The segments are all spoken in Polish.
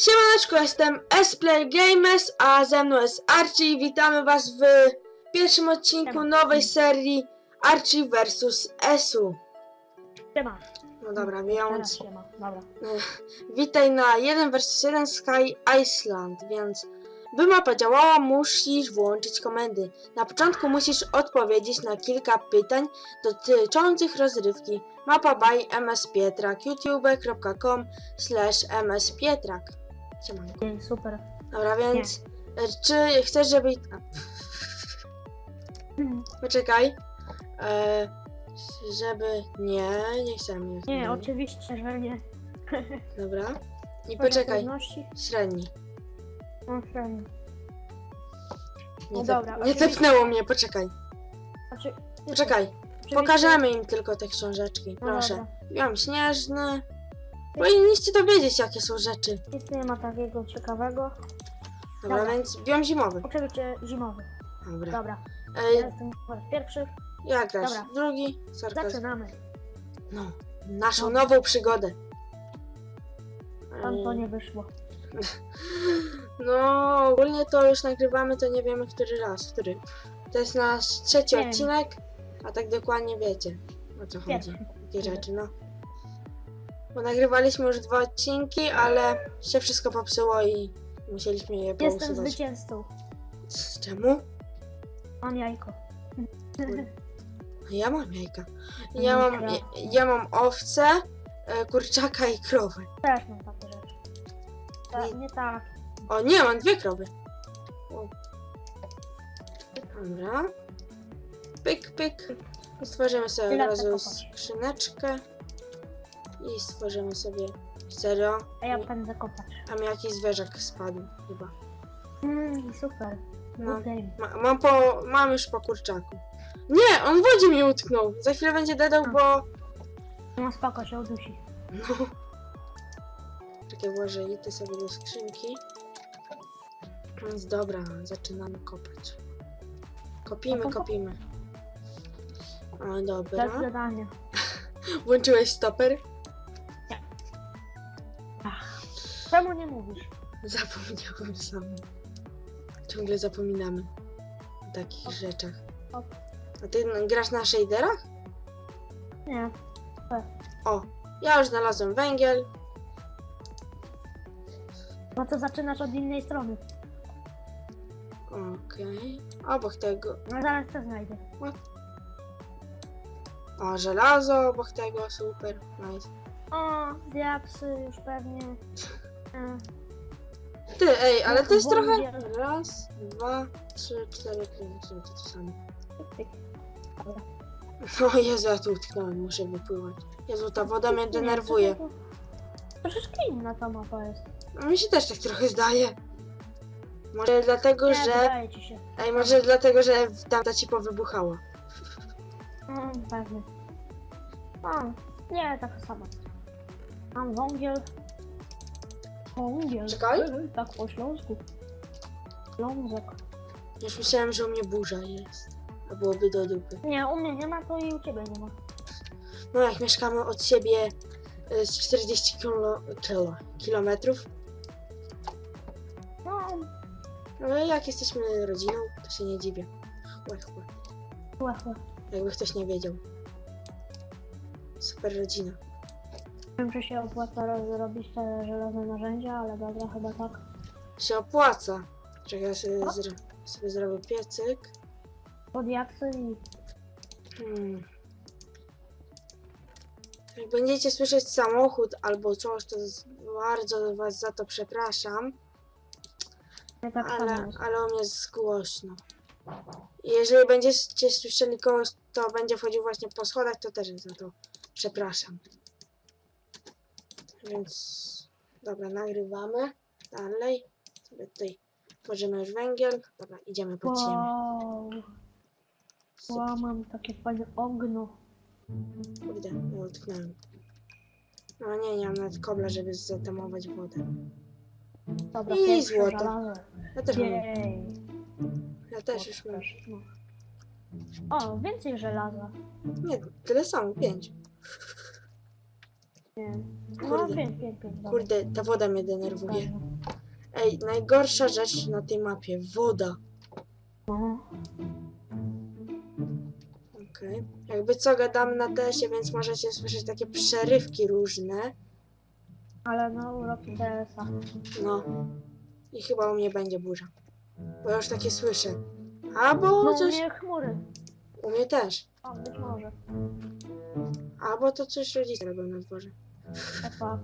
Siemaneczko, jestem Splay Gamers, a ze mną jest Archie. Witamy was w pierwszym odcinku nowej serii Archie vs Esu. Siema. No dobra, Teraz więc siema. Dobra. witaj na 1 vs 1 Sky Iceland, więc by mapa działała, musisz włączyć komendy. Na początku musisz odpowiedzieć na kilka pytań dotyczących rozrywki. Mapa by MS Pietrak, youtube.com slash mspietrak. Siemanko. Super. Dobra, więc e, czy chcesz, żeby... Poczekaj. E, żeby... Nie, nie chcemy. Nie, Dobra. oczywiście, że nie. Dobra. I Poziom poczekaj. trudności? Średni. No, średnio. Nie, No tep- dobra, nie oczywiście. tepnęło mnie, poczekaj. Poczekaj. oczywiście- Pokażemy im tylko te książeczki. No Proszę. dobra. Białam śnieżny. Powinniście dowiedzieć, jakie są rzeczy. Nic nie ma takiego ciekawego. Dobra, Dobra. więc białam zimowy. Oczywiście zimowy. Dobra. Dobra. E, Ja jestem po raz pierwszy. jak grasz? Dobra. Drugi? Sarkazm. Zaczynamy. No. Naszą No. nową przygodę. Tam to E, nie wyszło. No, ogólnie to już nagrywamy, to nie wiemy który raz, który. To jest nasz trzeci Nie wiem. odcinek, a tak dokładnie wiecie o co chodzi. Pierwszy. Takie rzeczy, no. Bo nagrywaliśmy już dwa odcinki, ale się wszystko popsuło i musieliśmy je Jestem pousuwać. zwycięzcą. Czemu? Mam jajko. Ja mam jajka. Ja No, mam, ja, ja- ja mam owce, e, kurczaka i krowę. Też mam takie rzeczy. Ta, Nie- nie tak. O nie, mam dwie krowy. O. Dobra. Pyk, pyk. Stworzymy sobie od razu skrzyneczkę. I stworzymy sobie... Serio? A ja pędzę kopać. Tam jakiś zwierzak spadł chyba. Mmm, super. No. Game. Ma, mam po... Mam już po kurczaku. Nie, on w wodzie mi utknął. Za chwilę będzie dedał, A. bo... No spoko, się udusi. No. Czekaj, włożę i ty sobie do skrzynki. Więc dobra, zaczynamy kopać. Kopimy, kop- kopimy. O, To dobra. jest zadanie. Włączyłeś stoper? Zapomniałem sam. Ciągle zapominamy o takich rzeczach. A ty grasz na shaderach? Nie. O, ja już znalazłem węgiel. No to zaczynasz od innej strony. Okej. Obok tego. No zaraz to znajdę. O, żelazo obok tego, super. Nice. O, diaksy już pewnie. E, Ty, ej, ale to jest trochę. Węgiel. Raz, dwa, trzy, cztery, pięć, sześć, to samo. tyk. Dobra. O Jezu, ja tu utknąłem, muszę wypływać. Jezu, ta woda mnie Nie, denerwuje. to- Troszeczkę inna ta mapa jest. A mi się też tak trochę zdaje. Może dlatego, Nie, że... wydaje ci się. Ej, może dlatego, że tamta ci powybuchała. No, pewnie. A, nie, taka sama. Mam wągiel. Wągiel. Czekaj. Tak po śląsku. Ślązek. Już myślałem, że u mnie burza jest. A byłoby do dupy. Nie, u mnie nie ma, to i u ciebie nie ma. No jak mieszkamy od siebie y, z 40 kilo, kilo, kilometrów, No, no i jak jesteśmy rodziną, to się nie dziwię. Chłe, chłe. Jakby ktoś nie wiedział. Super rodzina. Wiem, że się opłaca ro- robić te żelazne narzędzia, ale dobra, chyba tak. Się opłaca. Czekaj, ja sobie, O. zro sobie zrobię piecyk. Pod jaksy i Hmm. Jak będziecie słyszeć samochód albo coś, to z- bardzo was za to przepraszam, nie tak ale, samo ale mnie jest głośno. I jeżeli będziecie słyszeli kogoś, to będzie wchodził właśnie po schodach, to też za to przepraszam. Więc dobra, nagrywamy dalej. Sobie tutaj tworzymy już węgiel. Dobra, idziemy pod ziemię. Wow, wow, mam takie fajne ogno. Kurde, nie utknąłem. No nie, nie mam nawet kobla, żeby zatamować wodę. Dobra, I pierwsze złoto. żelazo. Ja też mam. Jej. Ja też już mam. No. O, więcej żelaza. Nie, tyle samo, pięć. Nie. No, Kurde. pięć, pięć, pięć. dobra. Kurde, ta woda mnie denerwuje. Ej, najgorsza rzecz na tej mapie. Woda. No. Okej. Jakby co, gadamy na TS-ie, więc możecie słyszeć takie przerywki różne. Ale no, uroki TSA. No. I chyba u mnie będzie burza. Bo ja już takie słyszę. Albo No, coś... nie chmury. U mnie też. O, być może. Albo to coś rodzice robią na dworze. Tak.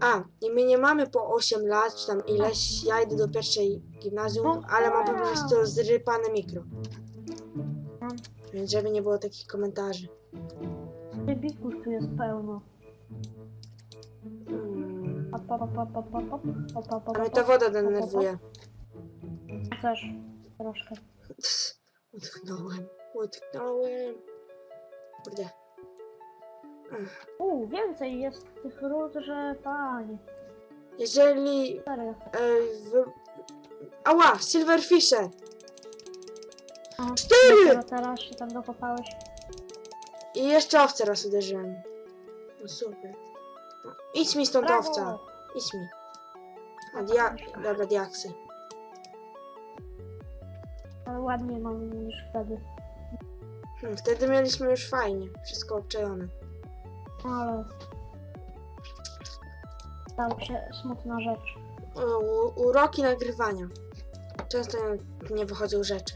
A, i my nie mamy po 8 lat, czy tam ileś, ja idę do pierwszej gimnazjum, No ale mam po tak. prostu zrypane mikro. Więc żeby nie było takich komentarzy. Rybików tu jest pełno. Mm. Hop, hop, hop, hop, hop, hop, hop, hop, hop, A mnie hop. ta woda denerwuje. Też. Troszkę. Utknąłem, utknąłem. Kurde. U, więcej jest tych ród, że panie. Jeżeli... Serio. E, wy... Ała, silverfishe! A, Cztery! dopiero teraz się tam dokopałeś. I jeszcze owce raz uderzyłem. No super. No, idź mi stąd owca. Brawo! Idź mi. A dia... Dobra, diaksy. Ale ładnie mam niż wtedy. Hmm, wtedy mieliśmy już fajnie. Wszystko obczajone. Ale... Stała się smutna rzecz. O, u- uroki nagrywania. Często nie, nie wychodzą rzeczy.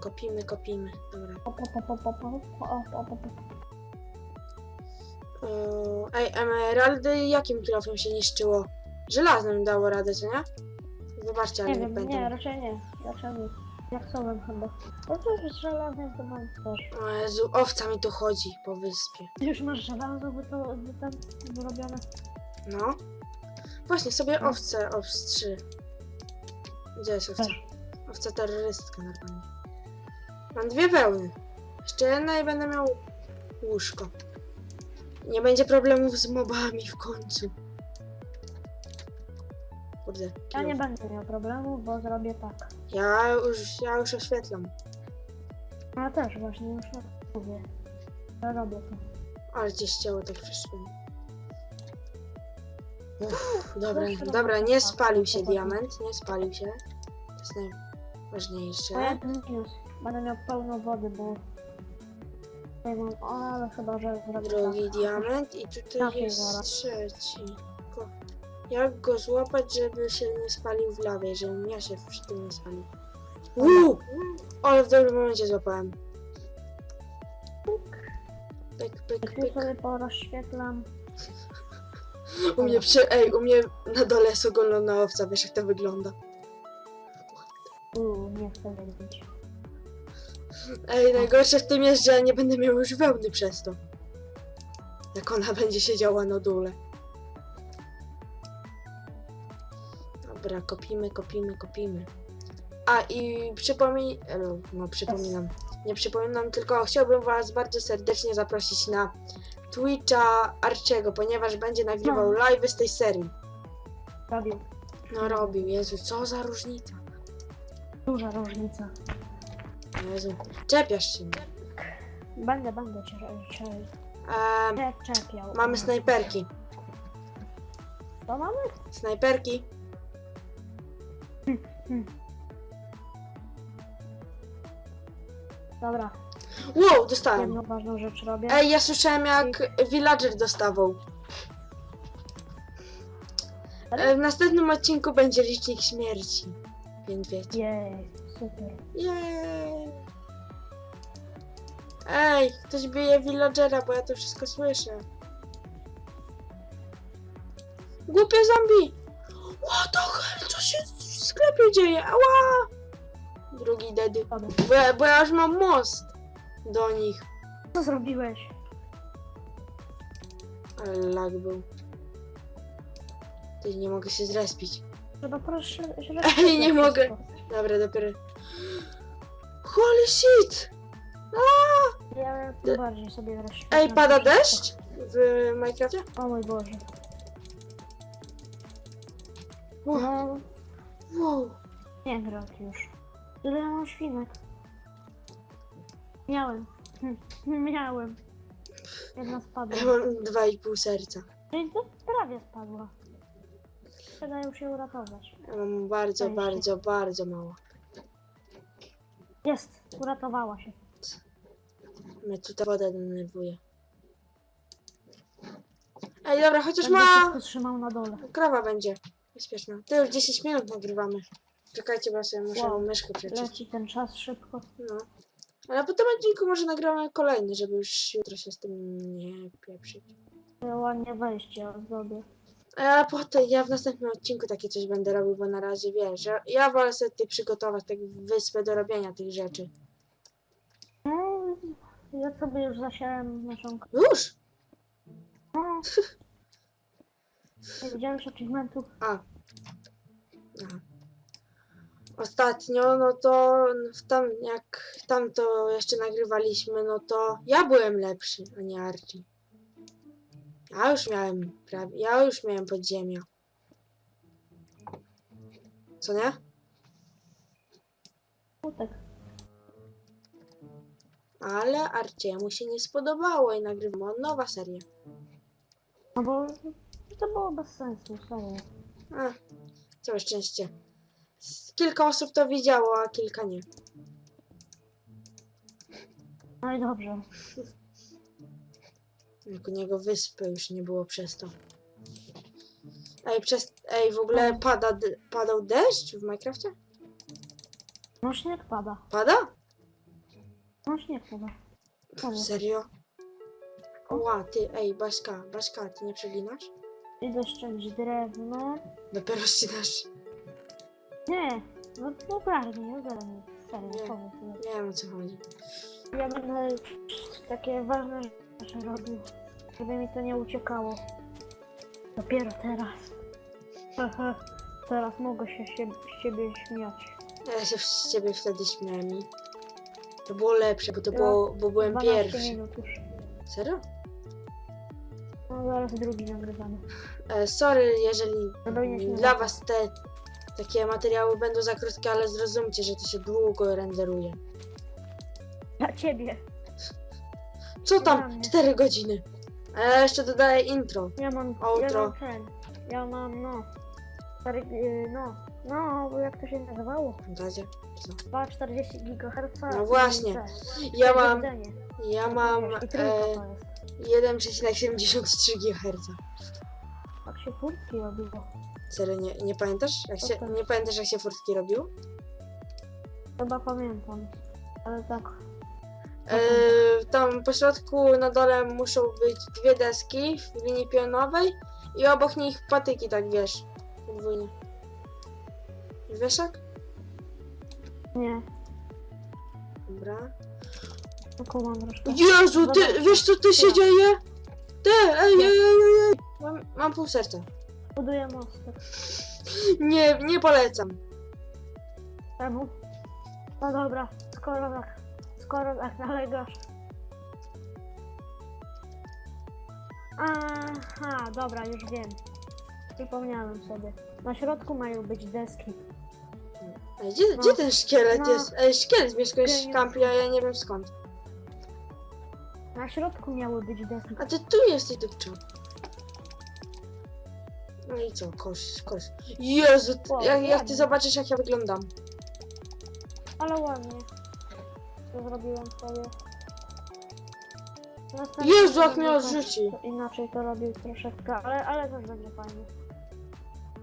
Kopimy, kopimy. Dobra. O, Ej, emeraldy jakim kilofem się niszczyło? Żelaznym dało radę, co nie? Wybaczcie, ale Nie nie, wiem, pamiętam. nie, raczej nie. Raczej nie. Jak chyba. No to już żelazny to mam też. O Jezu, owca mi tu chodzi po wyspie. Ty już masz żelazo, bo to by tam zrobione. No. Właśnie, sobie No. owce obstrzy. Gdzie jest owca? Też. Owca terrorystka normalnie. Mam dwie wełny. Jeszcze jedna i będę miał łóżko. Nie będzie problemów z mobami w końcu. Kurde. Ja nie będę miał problemu, bo zrobię tak. Ja już, ja już oświetlam. Ja też właśnie już mówię. Ja robię to. Ale cię ścięło tak przyszło. Uff, dobra, dobra, nie spalił się diament, nie spalił się. To jest najważniejsze. To jeden minus. Będę miał pełno wody, bo... Tutaj mam, o, ale chyba, że zrobię Drugi tak. diament i tutaj Trafię jest zaraz. trzeci. Jak go złapać, żeby się nie spalił w lawie, żebym ja się przy tym nie spalił. Uuu! Ale w dobrym momencie złapałem. Pyk, pyk, pyk. sobie porozświetlam. U mnie przy... Ej, u mnie na dole jest ogolona owca, wiesz jak to wygląda. Uuu, nie chcę wiedzieć. Ej, najgorsze w tym jest, że ja nie będę miał już wełny przez to. Jak ona będzie siedziała na dole. Dobra, kopimy, kopimy, kopimy. A i przypomin... No, no przypominam. Nie przypominam, tylko chciałbym was bardzo serdecznie zaprosić na Twitcha Arciego, ponieważ będzie nagrywał No. live z tej serii. Robię. No robił, Jezu, co za różnica. Duża różnica. Jezu, czepiasz się mnie. Będę, będę cię, cię, cię czepiał. mamy snajperki. To mamy? Snajperki. Dobra, Wow, dostałem. jedną ważną rzecz robię. Ej, ja słyszałem jak villager dostawał. E, W następnym odcinku będzie licznik śmierci. Więc wiecie. Jej, super. Jej. Ej, ktoś bije villagera, bo ja to wszystko słyszę. Głupie zombie! What the hell? Co się w sklepie dzieje? Ała! Drugi dedy. Bo ja, bo ja już mam most do nich. Co zrobiłeś? Ale lag był. Ty nie mogę się zrespić. Trzeba proszę... Ej, nie mogę. Dobra, dopiero. Holy shit! Ja tym bardziej sobie rozświetlam. Ej, pada deszcz w Minecrafcie? O mój Boże. No, wow. nie grać już. Ja mam świnek. Miałem. Miałem. Jedna spadła. Ja mam dwa i pół serca. Czyli to prawie spadła. Trzeba już się uratować. Ja mam bardzo, bardzo, bardzo mało. Jest, uratowała się. Mnie tutaj woda denerwuje. Ej, dobra, chociaż Będę ma... wszystko trzymał na dole. Krowa będzie. Bezpieczna. To już 10 minut nagrywamy. Czekajcie, bo ja sobie muszę Wow. myszkę przeciąć. Leci ten czas szybko. No. Ale po tym odcinku może nagramy kolejny, żeby już jutro się z tym nie pieprzyć. Ja ładnie wejście ozdobię. A potem ja w następnym odcinku takie coś będę robił, bo na razie wiesz, że ja wolę sobie tutaj przygotować tak wyspę do robienia tych rzeczy. No, ja sobie już zasiałem naszą... Już? No. Nie widziałeś achievementów? A. Aha. Ostatnio, no to w tam, jak tam to jeszcze nagrywaliśmy, no to ja byłem lepszy, a nie Archie. Ja już miałem prawie, ja już miałem podziemia. Co nie? Smutek. Ale Arciemu się nie spodobało i nagrywamy nowa seria. No bo to było bez sensu, serio. A, całe szczęście. Kilka osób to widziało, a kilka nie. No i dobrze. U niego wyspy już nie było przez to. Ej, przez... Ej, w ogóle pada, d- padał deszcz w Minecrafcie? No śnieg pada. Pada? No śnieg pada. Pada. Serio? Ła, ty, ej, Baśka, Baśka, ty nie przeginasz? Idę ściąć drewno. Dopiero ścinasz. Nie, no no ogarnij, ogarnij. Serio, Nie. powiem ci. Nie wiem o co chodzi. Ja będę takie ważne rzeczy robił, żeby mi to nie uciekało. Dopiero teraz. Haha, teraz mogę się siebie, z siebie śmiać. Ja się z ciebie wtedy śmiałem i... To było lepsze, bo to było, bo byłem 12 pierwszy. minut już. Serio? No zaraz drugi nagrywamy. E, sorry, jeżeli się dla was te takie materiały będą za krótkie, ale zrozumcie, że to się długo renderuje. Dla ciebie. Co Dla tam? mnie. 4 godziny. A ja jeszcze dodaję intro. Ja mam, ja Outro. mam ten. Ja mam no. Yy, no. No, bo jak to się nazywało? Co? 240 GHz. No właśnie. Ja mam, ja mam I trójka e, to jest. 1,73 GHz. Tak się furtki robiło. Serio, nie, nie pamiętasz? Jak się, Okej. nie pamiętasz jak się furtki robił? Chyba pamiętam. Ale tak. E, tam po środku na dole muszą być dwie deski w linii pionowej i obok nich patyki, tak wiesz, podwójnie. Wieszak? Nie, Dobra. No kumam troszkę. Jezu, ty, wiesz co tu się dzieje? Ty, ej, ej, ej, ej, ej. Mam, mam pół serca. Buduję mostek. Nie, nie polecam. Czemu? No dobra, skoro tak, skoro tak nalegasz. Aha, dobra, już wiem. Przypomniałem sobie. Na środku mają być deski. Ej, gdzie, No. gdzie ten szkielet No. jest? Ej, szkielet mnie skądś Szkielet. kampi, a ja nie wiem skąd. Na środku miały być deski. A ty tu jesteś, dupczo. No i co, kość, kość. Jezu, ty, O, jak, jak ty ładnie. zobaczysz jak ja wyglądam. Ale ładnie. To zrobiłem sobie. Następnym Jezu, jak razem mnie to- to Inaczej to robił troszeczkę, ale, ale też będzie fajnie.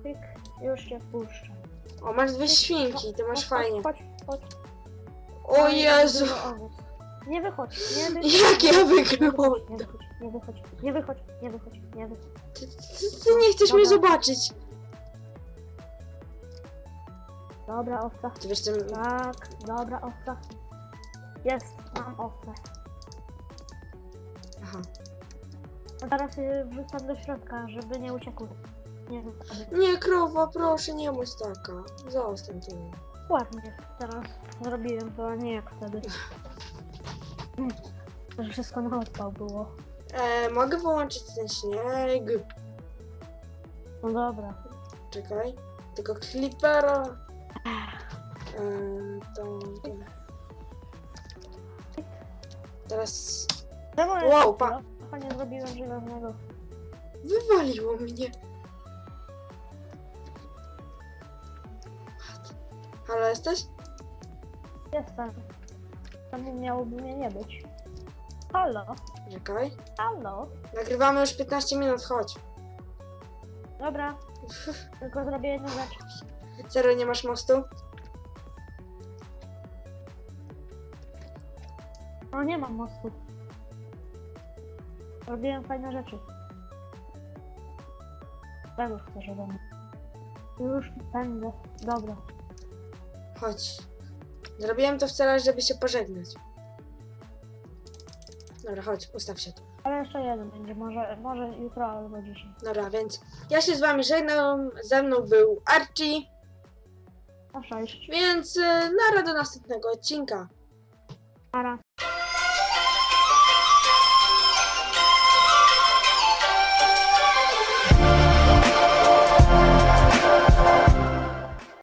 Pik, już się puszczę. O, masz dwie świnki, ty masz Chodź, fajnie. Chodź, chodź. O Fajnie, Jezu, owoc. Nie wychodź, nie wychodź. jak ja Nie wyglądam. wychodź, nie wychodź, nie wychodź, nie wychodź, nie wychodź. Ty, ty, ty nie chcesz mnie Dobra. zobaczyć. Dobra, owca. Ty wiesz. Tak, dobra, owca. Jest, mam owcę. Aha. A teraz je wrzucam do środka, żeby nie uciekły. Nie. Nie, krowa, proszę, nie bądź taka. Zostań tu. Ładnie, teraz zrobiłem to, a nie jak wtedy. Mm, Że wszystko na odpał było. E, mogę wyłączyć ten śnieg? No dobra. Czekaj. Tylko klipera. E, to, teraz Czemu ja Wow, wow, pa- pa. nie zrobiłem żelaznego? wywaliło mnie. Halo, jesteś? Jestem. Czemu miałoby mnie nie być? Halo? Czekaj. Halo? Nagrywamy już 15 minut, chodź. Dobra. Tylko zrobię jedną rzecz. Serio, nie masz mostu? No nie mam mostu. Robiłem fajne rzeczy. Chcesz ode mnie? Już pędzę. Dobra. Chodź. Zrobiłem to w celu, żeby się pożegnać. Dobra, chodź, ustaw się tu. Ale jeszcze jeden będzie. Może, może jutro albo dzisiaj. Dobra, więc ja się z wami żegnam. Ze mną był Archie, Na sześć. więc y, nara do następnego odcinka. Ara.